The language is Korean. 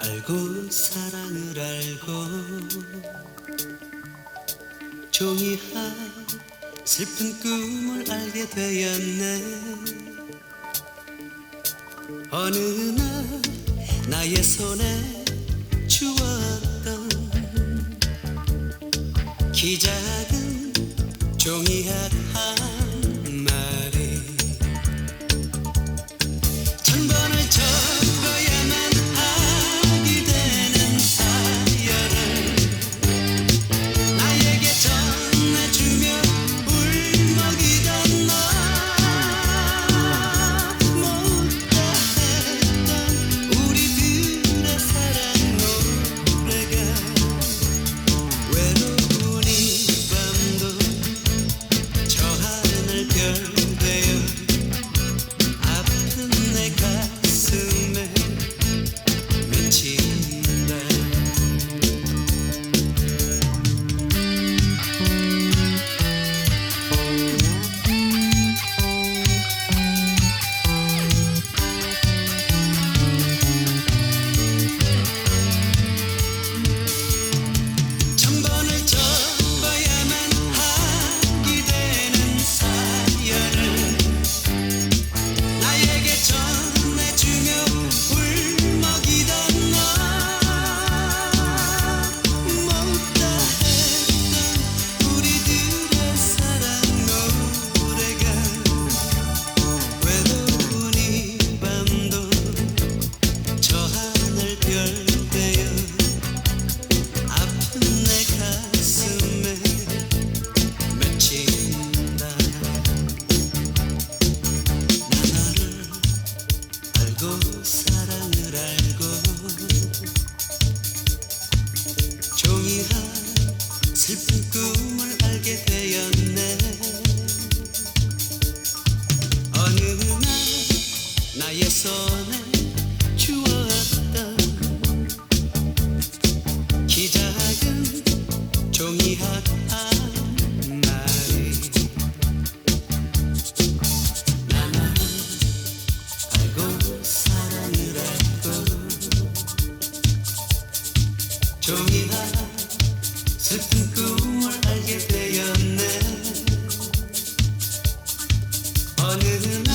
알고 사랑을 알고 종이한 슬픈 꿈을 알게 되었네. 어느 날 나의 손에 주었던 키 작은 종이 학 슬픈 꿈을 알게 되었네. 어느 날 나의 손에 주었던 키 작은 종이학 한 나는 알고 사랑을 알고 종이학 Sıkıntı var al yanına Anırım